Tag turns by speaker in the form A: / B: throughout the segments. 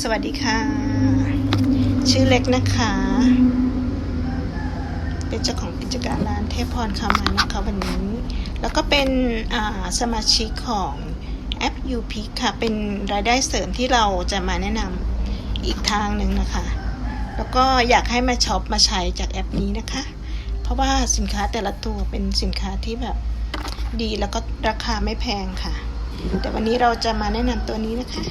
A: สวัสดีค่ะ ชื่อเล็กนะคะ เป็นเจ้าของกิจการร้านเทพพรคามานะคะวันนี้ แล้วก็เป็นสมาชิกของแอป UP ค่ะ เป็นรายได้เสริมที่เราจะมาแนะนำอีกทางหนึ่งนะคะ แล้วก็อยากให้มาช็อปมาใช้จากแอปนี้นะคะ เพราะว่าสินค้าแต่ละตัวเป็นสินค้าที่แบบดีแล้วก็ราคาไม่แพงค่ะ แต่วันนี้เราจะมาแนะนำตัวนี้นะคะ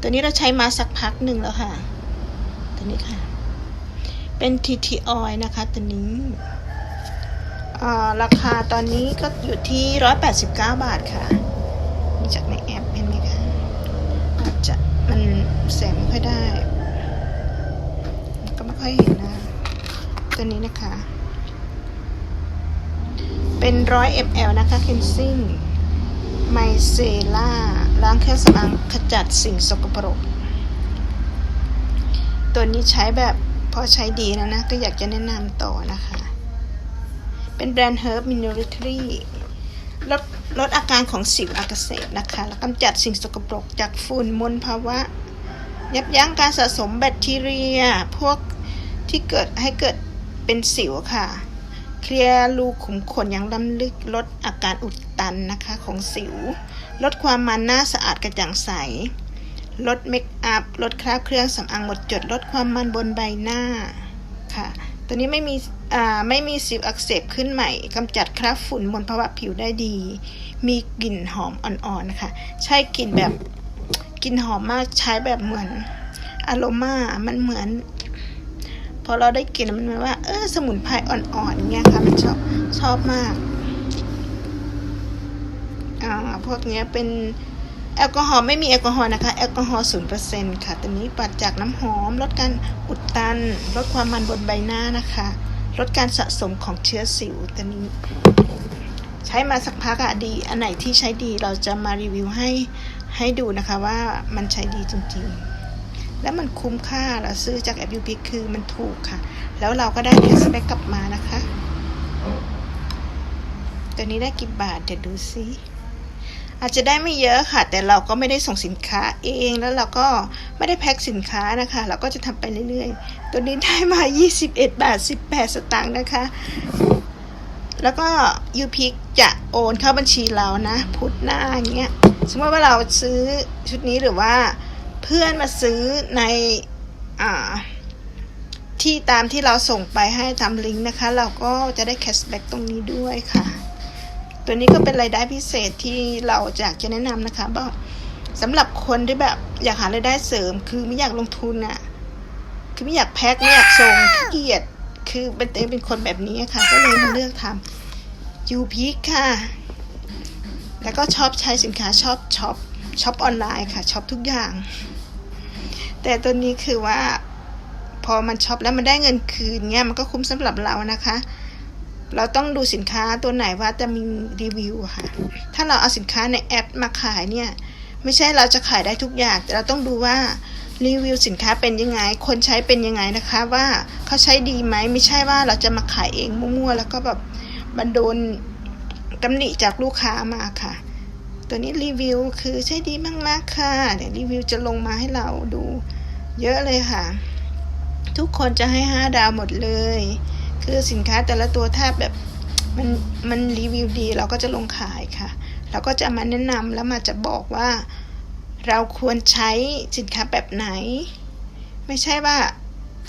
A: ตัวนี้เราใช้มาสักพักหนึ่งแล้วค่ะ ตัวนี้ค่ะ เป็น TT Oil นะคะตัวนี้อ่าราคาตอนนี้ก็อยู่ที่ 189 บาทค่ะ นี่จากในแอปเห็นไหมคะอาจจะมันแสงไม่ค่อยได้ ก็ไม่ค่อยเห็นนะ ตัวนี้นะคะ เป็น 100 ml นะคะ cleansing ไมเซล่าล้างเครื่องสำอางขจัดสิ่งสกปรก ตัวนี้ใช้แบบพอใช้ดีแล้วนะ ก็อยากจะแนะนำต่อนะคะ เป็นแบรนด์ Herb Minority ลดลดอาการของสิวอักเสบนะคะ แล้วกำจัดสิ่งสกปรกจากฝุ่นมลภาวะ ยับยั้งการสะสมแบคทีเรีย พวกที่เกิดให้เกิดเป็นสิวค่ะ ลียร์รูขุมขนอย่างล้ำลึกลดอาการอุดตันนะคะของสิว ลดความมันหน้าสะอาดกระจ่างใส ลดเมคอัพ ลดคราบเครื่องสำอางหมดจด ลดความมันบนใบหน้าค่ะ ตัวนี้ไม่มีไม่มีสิวอักเสบขึ้นใหม่กำจัดคราบฝุ่นบนภาวะผิวได้ดี มีกลิ่นหอมอ่อนๆนะคะ ใช่กลิ่นแบบกลิ่นหอมมากใช้แบบเหมือนอโรมามันเหมือน อเราได้กลิ่นมันมือนว่า เออสมุนไพรอ่อนๆเงี้ยค่ะ มันชอบชอบมากอ่าพวกเนี้ยเป็นแอลกอฮอล์ไม่มีแอลกอฮอล์นะคะ แอลกอฮอล์ศูนย์เปอร์เซ็นต์ค่ะตัวนี้ปัดจากน้ำหอม ลดการอุดตัน ลดความมันบนใบหน้านะคะ ลดการสะสมของเชื้อสิวตัวนี้ ใช้มาสักพักอะดี อันไหนที่ใช้ดีเราจะมารีวิวให้ให้ดูนะคะว่ามันใช้ดีจริงๆ และมันคุ้มค่าเราซื้อจากแอปยูพิคือมันถูกค่ะ แล้วเราก็ได้แคสแบ็กกลับมานะคะ ตัวนี้ได้กี่บาท เดี๋ยวดูซิอาจจะได้ไม่เยอะค่ะ แต่เราก็ไม่ได้ส่งสินค้าเองแล้วเราก็ไม่ได้แพ็คสินค้านะคะ เราก็จะทำไปเรื่อยๆ ตัวนี้ได้มา 21 บาท 18 สตางค์นะคะ แล้วก็ยูพิกจะโอนเข้าบัญชีเรานะ พุธหน้าอย่างเงี้ยสมมติว่าเราซื้อชุดนี้หรือว่า เพื่อนมาซื้อในอที่ตามที่เราส่งไปให้ตามลิงก์นะคะ เราก็จะได้แคชแบ็กตรงนี้ด้วยค่ะ ตัวนี้ก็เป็นรายได้พิเศษที่เราอยากจะแนะนำนะคะบอกสำหรับคนที่แบบอยากหารายได้เสริม คือไม่อยากลงทุนอะ่ะ คือไม่อยากแพ็คไม่อยากส่งขี้เกียจคือเป็นเองเป็นคนแบบนี้ค่ะ ก็เลยมาเลือกทำยูพีค่ะ แล้วก็ชอบใช้สินค้าชอบช็อป ช็อปออนไลน์ค่ะช็อปทุกอย่าง แต่ตัวนี้คือว่า พอมันช็อปแล้วมันได้เงินคืนเงี้ยมันก็คุ้มสำหรับเรานะคะ เราต้องดูสินค้าตัวไหนว่าจะมีรีวิวค่ะ ถ้าเราเอาสินค้าในแอปมาขายเนี่ยไม่ใช่เราจะขายได้ทุกอย่าง แต่เราต้องดูว่ารีวิวสินค้าเป็นยังไง คนใช้เป็นยังไงนะคะ ว่าเขาใช้ดีไหมไม่ใช่ว่าเราจะมาขายเองมั่วๆแล้วก็แบบมันโดนตำหนิจากลูกค้ามาค่ะ ตัวนี้รีวิวคือใช้ดีมากๆค่ะเดี๋ยวรีวิวจะลงมาให้เราดูเยอะเลยค่ะ ทุกคนจะให้ห้าดาวหมดเลย คือสินค้าแต่ละตัวถ้าแบบมันมันรีวิวดีเราก็จะลงขายค่ะ เราก็จะมาแนะนำแล้วมาจะบอกว่า เราควรใช้สินค้าแบบไหน ไม่ใช่ว่า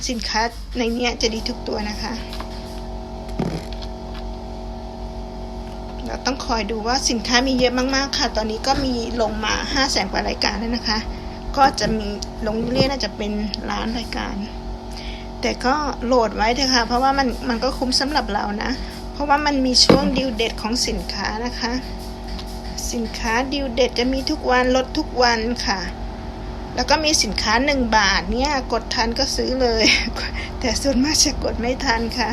A: สินค้าในเนี้ยจะดีทุกตัวนะคะ เราต้องคอยดูว่าสินค้ามีเยอะมากๆค่ะ ตอนนี้ก็มีลงมา5 0 0แสนกว่ารายการแล้วนะคะ ก็จะมีลงเรื่อยๆน่าจะเป็นล้านรายการ แต่ก็โหลดไว้เถอะค่ะ เพราะว่ามันมันก็คุ้มสำหรับเรานะ เพราะว่ามันมีช่วงดิวเด็ดของสินค้านะคะ สินค้าดิวเด็ดจะมีทุกวันลดทุกวันค่ะแล้วก็มีสินค้า 1 บาทเนี่ยกดทันก็ซื้อเลย แต่ส่วนมากจะกดไม่ทันค่ะ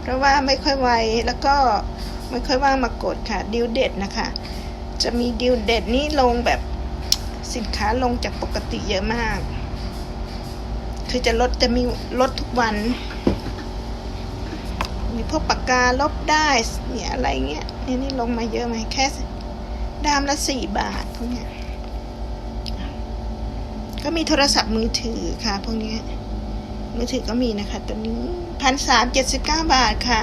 A: เพราะว่าไม่ค่อยไวแล้วก็ ไม่ค่อยว่างมากดค่ะดิวเด็ดนะคะ จะมีดิวเด็ดนี่ลงแบบสินค้าลงจากปกติเยอะมาก คือจะลดจะมีลดทุกวัน มีพวกปากกาลบได้เนี่ยอะไรเงี้ยนี่นี่ลงมาเยอะไหมแค่ดามละสี่บาทพวกเนี้ยก็มีโทรศัพท์มือถือค่ะพวกเนี้ยมือถือก็มีนะคะตัวนี้พันสามเจ็ดสิบเก้าบาทค่ะ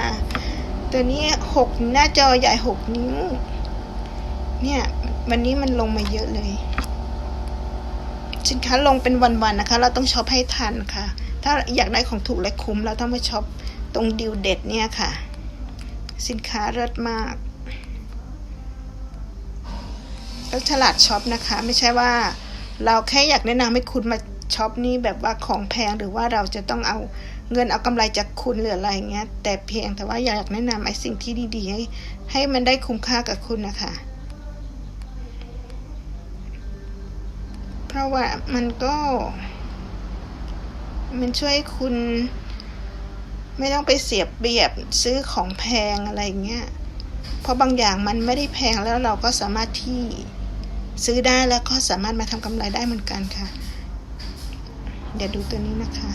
A: ตัวนี้หกหน้าจอใหญ่หกนิ้ว เนี่ย วันนี้มันลงมาเยอะเลยสินค้าลงเป็นวันๆนะคะ เราต้องช็อปให้ทันค่ะ ถ้าอยากได้ของถูกและคุ้ม เราต้องมาช็อปตรงดิวเด็ดเนี่ยค่ะ สินค้าเลิศมากแล้วฉลาดช็อปนะคะ ไม่ใช่ว่า เราแค่อยากแนะนำให้คุณมาช็อปนี่แบบว่าของแพงหรือว่าเราจะต้องเอา เงินเอากำไรจากคุณหรืออะไรเงี้ย แต่เพียงแต่ว่าอยากแนะนำไอ้สิ่งที่ดีๆ ให้ให้มันได้คุ้มค่ากับคุณนะคะเพราะว่ามันก็ มันช่วยคุณ ไม่ต้องไปเสียบเปรียบซื้อของแพงอะไรเงี้ยเพราะบางอย่างมันไม่ได้แพงแล้วเราก็สามารถที่ซื้อได้แล้วก็สามารถมาทำกำไรได้เหมือนกันค่ะ เดี๋ยวดูตัวนี้นะคะ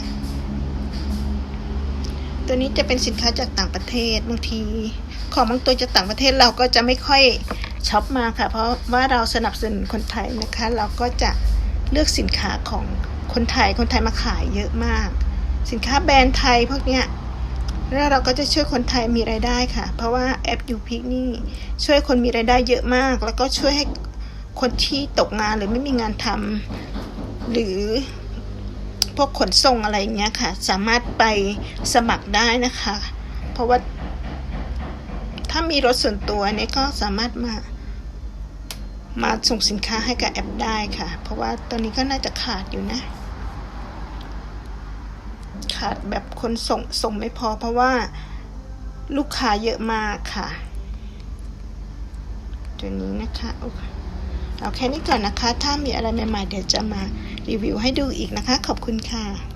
A: ตัวนี้จะเป็นสินค้าจากต่างประเทศบางที ของบางตัวจากต่างประเทศเราก็จะไม่ค่อยช็อปมาค่ะ เพราะว่าเราสนับสนุนคนไทยนะคะ เราก็จะเลือกสินค้าของคนไทยคนไทยมาขายเยอะมาก สินค้าแบรนด์ไทยพวกเนี้ยแล้วเราก็จะช่วยคนไทยมีไรายได้ค่ะ เพราะว่าแอปยูพิกนี่ช่วยคนมีไรายได้เยอะมาก แล้วก็ช่วยให้คนที่ตกงานหรือไม่มีงานทำหรือ พวกขนส่งอะไรเงี้ยค่ะ สามารถไปสมัครได้นะคะ เพราะว่า ถ้ามีรถส่วนตัวเนี่ยก็สามารถมามาส่งสินค้าให้กับแอปได้ค่ะ เพราะว่าตอนนี้ก็น่าจะขาดอยู่นะ ขาดแบบคนส่งส่งไม่พอเพราะว่าลูกค้าเยอะมากค่ะ ตัวนี้นะคะโอเค เอาแค่นี้ก่อนนะคะ ถ้ามีอะไรใหม่ๆ เดี๋ยวจะมารีวิวให้ดูอีกนะคะ ขอบคุณค่ะ